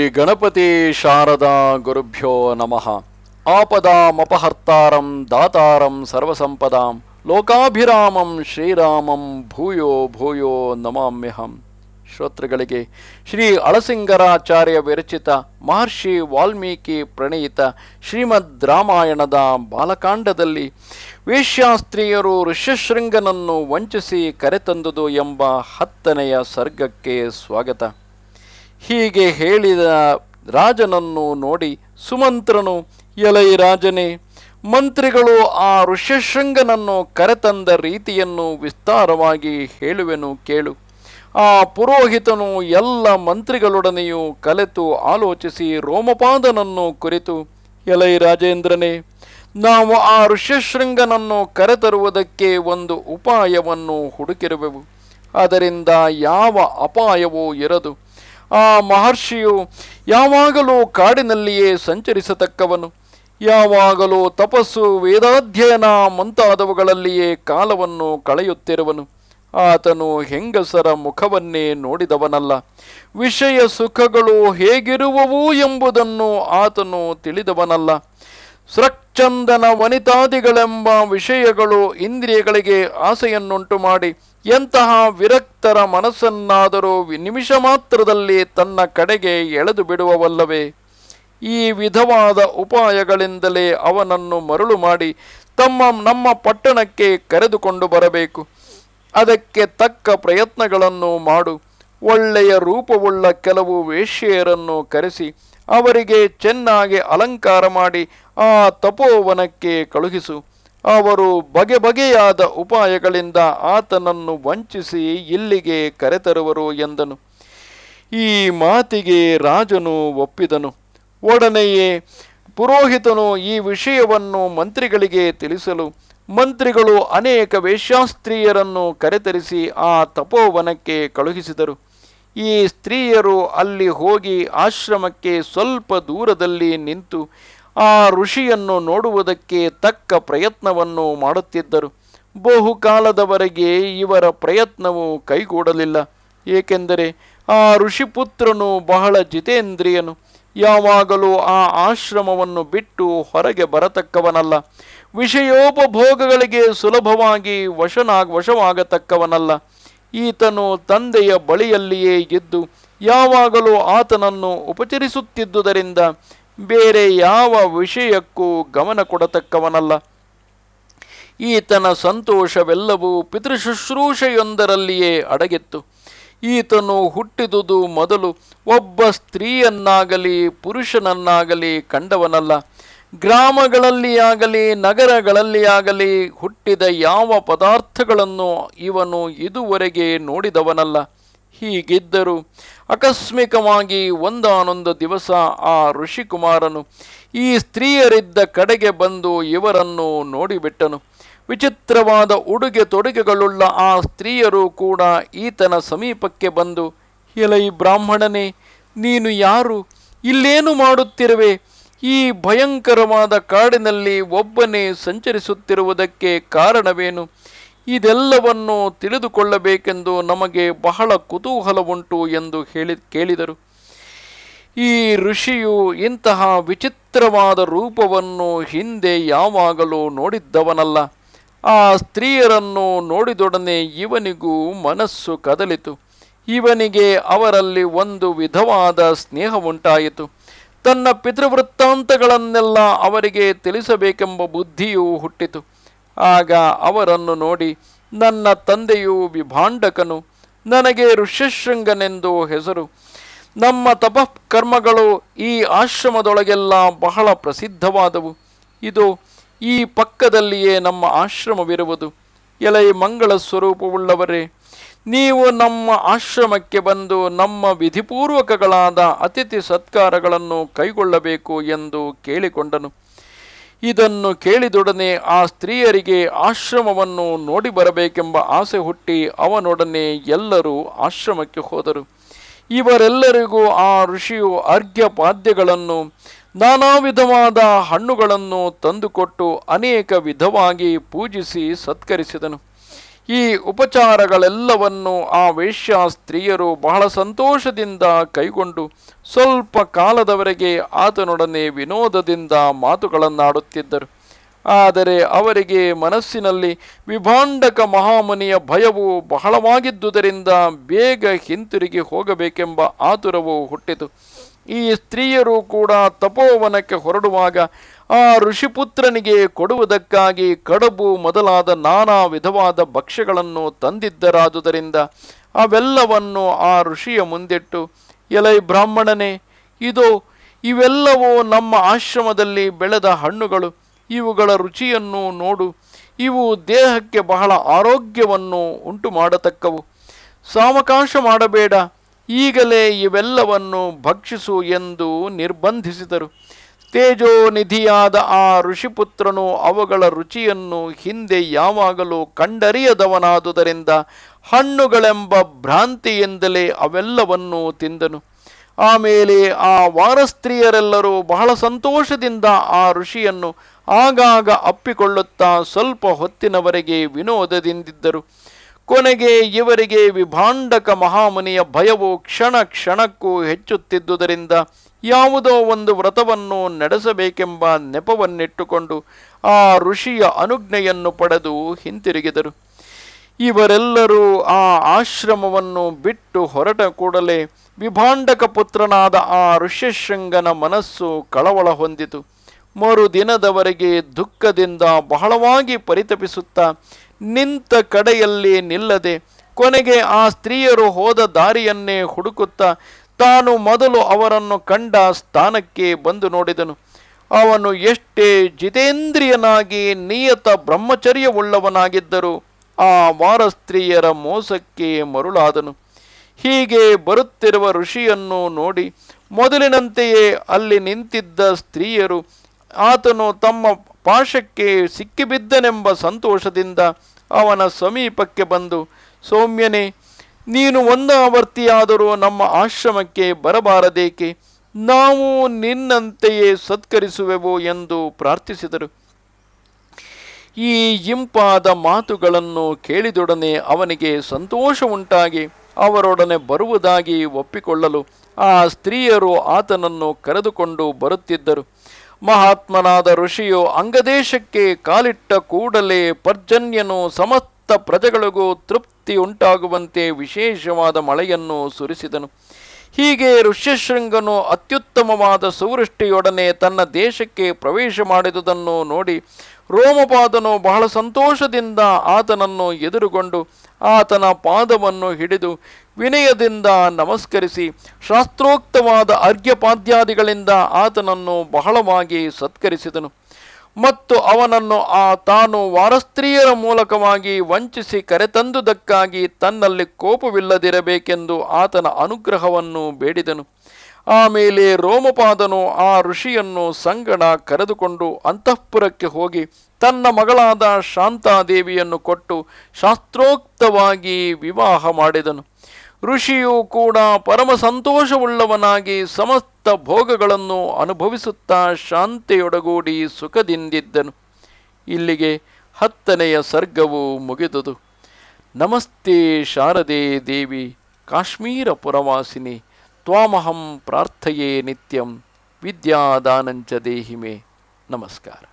ಶ್ರೀ ಗಣಪತಿ ಶಾರದಾ ಗುರುಭ್ಯೋ ನಮಃ. ಆಪದಾಮಪಹರ್ತಾರಂ ದಾತಾರಂ ಸರ್ವಸಂಪದಾಂ ಲೋಕಾಭಿರಾಮಂ ಶ್ರೀರಾಮಂ ಭೂಯೋ ಭೂಯೋ ನಮಾಮ್ಯಹಂ. ಶ್ರೋತೃಗಳಿಗೆ ಶ್ರೀ ಅಳಸಿಂಗರಾಚಾರ್ಯ ವಿರಚಿತ ಮಹರ್ಷಿ ವಾಲ್ಮೀಕಿ ಪ್ರಣಯಿತ ಶ್ರೀಮದ್ ರಾಮಾಯಣದ ಬಾಲಕಾಂಡದಲ್ಲಿ ವೇಶ್ಯಾಸ್ತ್ರೀಯರು ಋಷ್ಯಶೃಂಗನನ್ನು ವಂಚಿಸಿ ಕರೆತಂದುದು ಎಂಬ ಹತ್ತನೆಯ ಸರ್ಗಕ್ಕೆ ಸ್ವಾಗತ. ಹೀಗೆ ಹೇಳಿದ ರಾಜನನ್ನು ನೋಡಿ ಸುಮಂತ್ರನು, ಎಲೈ ರಾಜನೇ, ಮಂತ್ರಿಗಳು ಆ ಋಷ್ಯಶೃಂಗನನ್ನು ಕರೆತಂದ ರೀತಿಯನ್ನು ವಿಸ್ತಾರವಾಗಿ ಹೇಳುವೆನು ಕೇಳು. ಆ ಪುರೋಹಿತನು ಎಲ್ಲ ಮಂತ್ರಿಗಳೊಡನೆಯೂ ಕಲೆತು ಆಲೋಚಿಸಿ ರೋಮಪಾದನನ್ನು ಕುರಿತು, ಎಲೈ ರಾಜೇಂದ್ರನೇ, ನಾವು ಆ ಋಷ್ಯಶೃಂಗನನ್ನು ಕರೆತರುವುದಕ್ಕೆ ಒಂದು ಉಪಾಯವನ್ನು ಹುಡುಕಿರುವೆವು. ಅದರಿಂದ ಯಾವ ಅಪಾಯವೂ ಇರದು. ಆ ಮಹರ್ಷಿಯು ಯಾವಾಗಲೂ ಕಾಡಿನಲ್ಲಿಯೇ ಸಂಚರಿಸತಕ್ಕವನು. ಯಾವಾಗಲೂ ತಪಸ್ಸು ವೇದಾಧ್ಯಯನ ಮುಂತಾದವುಗಳಲ್ಲಿಯೇ ಕಾಲವನ್ನು ಕಳೆಯುತ್ತಿರುವನು. ಆತನು ಹೆಂಗಸರ ಮುಖವನ್ನೇ ನೋಡಿದವನಲ್ಲ. ವಿಷಯ ಸುಖಗಳು ಹೇಗಿರುವವು ಎಂಬುದನ್ನು ಆತನು ತಿಳಿದವನಲ್ಲ. ಸ್ರಕ್ಚಂದನ ವನಿತಾದಿಗಳೆಂಬ ವಿಷಯಗಳು ಇಂದ್ರಿಯಗಳಿಗೆ ಆಸೆಯನ್ನುಂಟು ಮಾಡಿ ಎಂತಹ ವಿರಕ್ತರ ಮನಸ್ಸನ್ನಾದರೂ ನಿಮಿಷ ಮಾತ್ರದಲ್ಲಿ ತನ್ನ ಕಡೆಗೆ ಎಳೆದು ಬಿಡುವವಲ್ಲವೇ? ಈ ವಿಧವಾದ ಉಪಾಯಗಳಿಂದಲೇ ಅವನನ್ನು ಮರಳು ಮಾಡಿ ತಮ್ಮ ನಮ್ಮ ಪಟ್ಟಣಕ್ಕೆ ಕರೆದುಕೊಂಡು ಬರಬೇಕು. ಅದಕ್ಕೆ ತಕ್ಕ ಪ್ರಯತ್ನಗಳನ್ನು ಮಾಡು. ಒಳ್ಳೆಯ ರೂಪವುಳ್ಳ ಕೆಲವು ವೇಶ್ಯೆಯರನ್ನು ಕರೆಸಿ ಅವರಿಗೆ ಚೆನ್ನಾಗಿ ಅಲಂಕಾರ ಮಾಡಿ ಆ ತಪೋವನಕ್ಕೆ ಕಳುಹಿಸು. ಅವರು ಬಗೆ ಬಗೆಯಾದ ಉಪಾಯಗಳಿಂದ ಆತನನ್ನು ವಂಚಿಸಿ ಇಲ್ಲಿಗೆ ಕರೆತರುವರು ಎಂದನು. ಈ ಮಾತಿಗೆ ರಾಜನು ಒಪ್ಪಿದನು. ಒಡನೆಯೇ, ಪುರೋಹಿತನು ಈ ವಿಷಯವನ್ನು ಮಂತ್ರಿಗಳಿಗೆ ತಿಳಿಸಲು, ಮಂತ್ರಿಗಳು ಅನೇಕ ವೇಶ್ಯಾಸ್ತ್ರೀಯರನ್ನು ಕರೆತರಿಸಿ ಆ ತಪೋವನಕ್ಕೆ ಕಳುಹಿಸಿದರು. ಈ ಸ್ತ್ರೀಯರು ಅಲ್ಲಿ ಹೋಗಿ ಆಶ್ರಮಕ್ಕೆ ಸ್ವಲ್ಪ ದೂರದಲ್ಲಿ ನಿಂತು ಆ ಋಷಿಯನ್ನು ನೋಡುವುದಕ್ಕೆ ತಕ್ಕ ಪ್ರಯತ್ನವನ್ನು ಮಾಡುತ್ತಿದ್ದರು. ಬಹುಕಾಲದವರೆಗೆ ಇವರ ಪ್ರಯತ್ನವು ಕೈಗೂಡಲಿಲ್ಲ. ಏಕೆಂದರೆ ಆ ಋಷಿಪುತ್ರನು ಬಹಳ ಜಿತೇಂದ್ರಿಯನು. ಯಾವಾಗಲೂ ಆ ಆಶ್ರಮವನ್ನು ಬಿಟ್ಟು ಹೊರಗೆ ಬರತಕ್ಕವನಲ್ಲ. ವಿಷಯೋಪಭೋಗಗಳಿಗೆ ಸುಲಭವಾಗಿ ವಶನಾಗ ವಶವಾಗತಕ್ಕವನಲ್ಲ. ಈತನು ತಂದೆಯ ಬಳಿಯಲ್ಲಿಯೇ ಇದ್ದು ಯಾವಾಗಲೂ ಆತನನ್ನು ಉಪಚರಿಸುತ್ತಿದ್ದುದರಿಂದ ಬೇರೆ ಯಾವ ವಿಷಯಕ್ಕೂ ಗಮನ ಕೊಡತಕ್ಕವನಲ್ಲ. ಈತನ ಸಂತೋಷವೆಲ್ಲವೂ ಪಿತೃಶುಶ್ರೂಷೆಯೊಂದರಲ್ಲಿಯೇ ಅಡಗಿತ್ತು. ಈತನು ಹುಟ್ಟಿದುದು ಮೊದಲು ಒಬ್ಬ ಸ್ತ್ರೀಯನ್ನಾಗಲಿ ಪುರುಷನನ್ನಾಗಲಿ ಕಂಡವನಲ್ಲ. ಗ್ರಾಮಗಳಲ್ಲಿ ಆಗಲಿ, ನಗರಗಳಲ್ಲಿ ಆಗಲಿ ಹುಟ್ಟಿದ ಯಾವ ಪದಾರ್ಥಗಳನ್ನು ಇವನು ಇದುವರೆಗೆ ನೋಡಿದವನಲ್ಲ. ಹೀಗಿದ್ದರು ಆಕಸ್ಮಿಕವಾಗಿ ಒಂದಾನೊಂದು ದಿವಸ ಆ ಋಷಿಕುಮಾರನು ಈ ಸ್ತ್ರೀಯರಿದ್ದ ಕಡೆಗೆ ಬಂದು ಇವರನ್ನು ನೋಡಿಬಿಟ್ಟನು. ವಿಚಿತ್ರವಾದ ಉಡುಗೆ ತೊಡುಗೆಗಳುಳ್ಳ ಆ ಸ್ತ್ರೀಯರು ಕೂಡ ಈತನ ಸಮೀಪಕ್ಕೆ ಬಂದು ಎಲೈ ಬ್ರಾಹ್ಮಣನೇ, ನೀನು ಯಾರು? ಇಲ್ಲೇನು ಮಾಡುತ್ತಿರುವೆ? ಈ ಭಯಂಕರವಾದ ಕಾಡಿನಲ್ಲಿ ಒಬ್ಬನೇ ಸಂಚರಿಸುತ್ತಿರುವುದಕ್ಕೆ ಕಾರಣವೇನು? ಇದೆಲ್ಲವನ್ನು ತಿಳಿದುಕೊಳ್ಳಬೇಕೆಂದು ನಮಗೆ ಬಹಳ ಕುತೂಹಲವುಂಟು ಎಂದು ಹೇಳಿ ಕೇಳಿದರು. ಈ ಋಷಿಯು ಇಂತಹ ವಿಚಿತ್ರವಾದ ರೂಪವನ್ನು ಹಿಂದೆ ಯಾವಾಗಲೂ ನೋಡಿದ್ದವನಲ್ಲ. ಆ ಸ್ತ್ರೀಯರನ್ನು ನೋಡಿದೊಡನೆ ಇವನಿಗೂ ಮನಸ್ಸು ಕದಲಿತು. ಇವನಿಗೆ ಅವರಲ್ಲಿ ಒಂದು ವಿಧವಾದ ಸ್ನೇಹವುಂಟಾಯಿತು. ತನ್ನ ಪಿತೃವೃತ್ತಾಂತಗಳನ್ನೆಲ್ಲ ಅವರಿಗೆ ತಿಳಿಸಬೇಕೆಂಬ ಬುದ್ಧಿಯೂ ಹುಟ್ಟಿತು. ಆಗ ಅವರನ್ನು ನೋಡಿ, ನನ್ನ ತಂದೆಯು ವಿಭಾಂಡಕನು, ನನಗೆ ಋಷ್ಯಶೃಂಗನೆಂದು ಹೆಸರು. ನಮ್ಮ ತಪಃಕರ್ಮಗಳು ಈ ಆಶ್ರಮದೊಳಗೆಲ್ಲ ಬಹಳ ಪ್ರಸಿದ್ಧವಾದವು. ಇದು ಈ ಪಕ್ಕದಲ್ಲಿಯೇ ನಮ್ಮ ಆಶ್ರಮವಿರುವುದು. ಎಲೈ ಮಂಗಳ ಸ್ವರೂಪವುಳ್ಳವರೇ. ನೀವು ನಮ್ಮ ಆಶ್ರಮಕ್ಕೆ ಬಂದು ನಮ್ಮ ವಿಧಿಪೂರ್ವಕಗಳಾದ ಅತಿಥಿ ಸತ್ಕಾರಗಳನ್ನು ಕೈಗೊಳ್ಳಬೇಕು ಎಂದು ಕೇಳಿಕೊಂಡನು. ಇದನ್ನು ಕೇಳಿದೊಡನೆ ಆ ಸ್ತ್ರೀಯರಿಗೆ ಆಶ್ರಮವನ್ನು ನೋಡಿ ಬರಬೇಕೆಂಬ ಆಸೆ ಹುಟ್ಟಿ ಅವನೊಡನೆ ಎಲ್ಲರೂ ಆಶ್ರಮಕ್ಕೆ ಹೋದರು. ಇವರೆಲ್ಲರಿಗೂ ಆ ಋಷಿಯು ಅರ್ಘ್ಯ ಪಾದ್ಯಗಳನ್ನು ನಾನಾ ವಿಧವಾದ ಹಣ್ಣುಗಳನ್ನು ತಂದುಕೊಟ್ಟು ಅನೇಕ ವಿಧವಾಗಿ ಪೂಜಿಸಿ ಸತ್ಕರಿಸಿದನು. ಈ ಉಪಚಾರಗಳೆಲ್ಲವನ್ನು ಆ ವೇಶ್ಯ ಸ್ತ್ರೀಯರು ಬಹಳ ಸಂತೋಷದಿಂದ ಕೈಗೊಂಡು ಸ್ವಲ್ಪ ಕಾಲದವರೆಗೆ ಆತನೊಡನೆ ವಿನೋದದಿಂದ ಮಾತುಗಳನ್ನಾಡುತ್ತಿದ್ದರು. ಆದರೆ ಅವರಿಗೆ ಮನಸ್ಸಿನಲ್ಲಿ ವಿಭಾಂಡಕ ಮಹಾಮುನಿಯ ಭಯವು ಬಹಳವಾಗಿದ್ದುದರಿಂದ ಬೇಗ ಹಿಂತಿರುಗಿ ಹೋಗಬೇಕೆಂಬ ಆತುರವು ಹುಟ್ಟಿತು. ಈ ಸ್ತ್ರೀಯರು ಕೂಡ ತಪೋವನಕ್ಕೆ ಹೊರಡುವಾಗ ಆ ಋಷಿಪುತ್ರನಿಗೆ ಕೊಡುವುದಕ್ಕಾಗಿ ಕಡಬು ಮೊದಲಾದ ನಾನಾ ವಿಧವಾದ ಭಕ್ಷ್ಯಗಳನ್ನು ತಂದಿದ್ದರಾದುದರಿಂದ ಅವೆಲ್ಲವನ್ನು ಆ ಋಷಿಯ ಮುಂದಿಟ್ಟು, ಎಲೈ ಬ್ರಾಹ್ಮಣನೇ, ಇದು, ಇವೆಲ್ಲವೂ ನಮ್ಮ ಆಶ್ರಮದಲ್ಲಿ ಬೆಳೆದ ಹಣ್ಣುಗಳು, ಇವುಗಳ ರುಚಿಯನ್ನು ನೋಡು, ಇವು ದೇಹಕ್ಕೆ ಬಹಳ ಆರೋಗ್ಯವನ್ನು ಉಂಟು ಮಾಡತಕ್ಕವು ಸಾವಕಾಶ ಮಾಡಬೇಡ ಈಗಲೇ ಇವೆಲ್ಲವನ್ನು ಭಕ್ಷಿಸು ಎಂದು ನಿರ್ಬಂಧಿಸಿದರು. ತೇಜೋನಿಧಿಯಾದ ಆ ಋಷಿಪುತ್ರನು ಅವುಗಳ ರುಚಿಯನ್ನು ಹಿಂದೆ ಯಾವಾಗಲೂ ಕಂಡರಿಯದವನಾದುದರಿಂದ ಹಣ್ಣುಗಳೆಂಬ ಭ್ರಾಂತಿಯಿಂದಲೇ ಅವೆಲ್ಲವನ್ನೂ ತಿಂದನು. ಆಮೇಲೆ ಆ ವಾರಸ್ತ್ರೀಯರೆಲ್ಲರೂ ಬಹಳ ಸಂತೋಷದಿಂದ ಆ ಋಷಿಯನ್ನು ಆಗಾಗ ಅಪ್ಪಿಕೊಳ್ಳುತ್ತಾ ಸ್ವಲ್ಪ ಹೊತ್ತಿನವರೆಗೆ ವಿನೋದದಿಂದಿದ್ದರು. ಕೊನೆಗೆ ಇವರಿಗೆ ವಿಭಾಂಡಕ ಮಹಾಮುನಿಯ ಭಯವು ಕ್ಷಣ ಕ್ಷಣಕ್ಕೂ ಹೆಚ್ಚುತ್ತಿದ್ದುದರಿಂದ ಯಾವುದೋ ಒಂದು ವ್ರತವನ್ನು ನಡೆಸಬೇಕೆಂಬ ನೆಪವನ್ನಿಟ್ಟುಕೊಂಡು ಆ ಋಷಿಯ ಅನುಜ್ಞೆಯನ್ನು ಪಡೆದು ಹಿಂತಿರುಗಿದರು. ಇವರೆಲ್ಲರೂ ಆ ಆಶ್ರಮವನ್ನು ಬಿಟ್ಟು ಹೊರಟ ಕೂಡಲೇ ವಿಭಾಂಡಕ ಪುತ್ರನಾದ ಆ ಋಷ್ಯಶೃಂಗನ ಮನಸ್ಸು ಕಳವಳ ಹೊಂದಿತು. ಮರುದಿನದವರೆಗೆ ದುಃಖದಿಂದ ಬಹಳವಾಗಿ ಪರಿತಪಿಸುತ್ತಾ ನಿಂತ ಕಡೆಯಲ್ಲಿ ನಿಲ್ಲದೆ ಕೊನೆಗೆ ಆ ಸ್ತ್ರೀಯರು ಹೋದ ದಾರಿಯನ್ನೇ ಹುಡುಕುತ್ತಾ ತಾನು ಮೊದಲು ಅವರನ್ನು ಕಂಡ ಸ್ಥಾನಕ್ಕೆ ಬಂದು ನೋಡಿದನು. ಅವನು ಎಷ್ಟೇ ಜಿತೇಂದ್ರಿಯನಾಗಿ ನಿಯತ ಬ್ರಹ್ಮಚರ್ಯವುಳ್ಳವನಾಗಿದ್ದರೂ ಆ ವಾರಸ್ತ್ರೀಯರ ಮೋಸಕ್ಕೆ ಮರುಳಾದನು. ಹೀಗೆ ಬರುತ್ತಿರುವ ಋಷಿಯನ್ನು ನೋಡಿ ಮೊದಲಿನಂತೆಯೇ ಅಲ್ಲಿ ನಿಂತಿದ್ದ ಸ್ತ್ರೀಯರು ಆತನು ತಮ್ಮ ಪಾಶಕ್ಕೆ ಸಿಕ್ಕಿಬಿದ್ದನೆಂಬ ಸಂತೋಷದಿಂದ ಅವನ ಸಮೀಪಕ್ಕೆ ಬಂದು, ಸೌಮ್ಯನೇ, ನೀನು ಒಂದಾವರ್ತಿಯಾದರೂ ನಮ್ಮ ಆಶ್ರಮಕ್ಕೆ ಬರಬಾರದೇಕೆ? ನಾವು ನಿನ್ನಂತೆಯೇ ಸತ್ಕರಿಸುವೆವು ಎಂದು ಪ್ರಾರ್ಥಿಸಿದರು. ಈ ಇಂಪಾದ ಮಾತುಗಳನ್ನು ಕೇಳಿದೊಡನೆ ಅವನಿಗೆ ಸಂತೋಷ ಉಂಟಾಗಿ ಅವರೊಡನೆ ಬರುವುದಾಗಿ ಒಪ್ಪಿಕೊಳ್ಳಲು ಆ ಸ್ತ್ರೀಯರು ಆತನನ್ನು ಕರೆದುಕೊಂಡು ಬರುತ್ತಿದ್ದರು. ಮಹಾತ್ಮನಾದ ಋಷಿಯು ಅಂಗದೇಶಕ್ಕೆ ಕಾಲಿಟ್ಟ ಕೂಡಲೇ ಪರ್ಜನ್ಯನು ಸಮಸ್ತ ಪ್ರಜೆಗಳಿಗೂ ತೃಪ್ತಿ ಉಂಟಾಗುವಂತೆ ವಿಶೇಷವಾದ ಮಳೆಯನ್ನು ಸುರಿಸಿದನು. ಹೀಗೆ ಋಷ್ಯಶೃಂಗನು ಅತ್ಯುತ್ತಮವಾದ ಸುವೃಷ್ಟಿಯೊಡನೆ ತನ್ನ ದೇಶಕ್ಕೆ ಪ್ರವೇಶ ಮಾಡಿದುದನ್ನು ನೋಡಿ ರೋಮಪಾದನು ಬಹಳ ಸಂತೋಷದಿಂದ ಆತನನ್ನು ಎದುರುಗೊಂಡು ಆತನ ಪಾದವನ್ನು ಹಿಡಿದು ವಿನಯದಿಂದ ನಮಸ್ಕರಿಸಿ ಶಾಸ್ತ್ರೋಕ್ತವಾದ ಅರ್ಘ್ಯಪಾದ್ಯಾದಿಗಳಿಂದ ಆತನನ್ನು ಬಹಳವಾಗಿ ಸತ್ಕರಿಸಿದನು. ಮತ್ತು ಅವನನ್ನು ಆ ತಾನು ವಾರಸ್ತ್ರೀಯರ ಮೂಲಕವಾಗಿ ವಂಚಿಸಿ ಕರೆತಂದುದಕ್ಕಾಗಿ ತನ್ನಲ್ಲಿ ಕೋಪವಿಲ್ಲದಿರಬೇಕೆಂದು ಆತನ ಅನುಗ್ರಹವನ್ನು ಬೇಡಿದನು. ಆಮೇಲೆ ರೋಮಪಾದನು ಆ ಋಷಿಯನ್ನು ಸಂಗಡ ಕರೆದುಕೊಂಡು ಅಂತಃಪುರಕ್ಕೆ ಹೋಗಿ ತನ್ನ ಮಗಳಾದ ಶಾಂತಾದೇವಿಯನ್ನು ಕೊಟ್ಟು ಶಾಸ್ತ್ರೋಕ್ತವಾಗಿ ವಿವಾಹ ಮಾಡಿದನು. ಋಷಿಯು ಕೂಡ ಪರಮ ಸಂತೋಷವುಳ್ಳವನಾಗಿ ಸಮಸ್ತ ಭೋಗಗಳನ್ನು ಅನುಭವಿಸುತ್ತಾ ಶಾಂತಿಯೊಡಗೂಡಿ ಸುಖದಿಂದಿದ್ದನು. ಇಲ್ಲಿಗೆ ಹತ್ತನೆಯ ಸರ್ಗವು ಮುಗಿದುದು. ನಮಸ್ತೆ ಶಾರದೆ ದೇವಿ, ಕಾಶ್ಮೀರ ಪುರವಾಸಿನಿ. तामहम प्रार्थये नित्यं विद्यादानञ्च देहि मे। नमस्कार।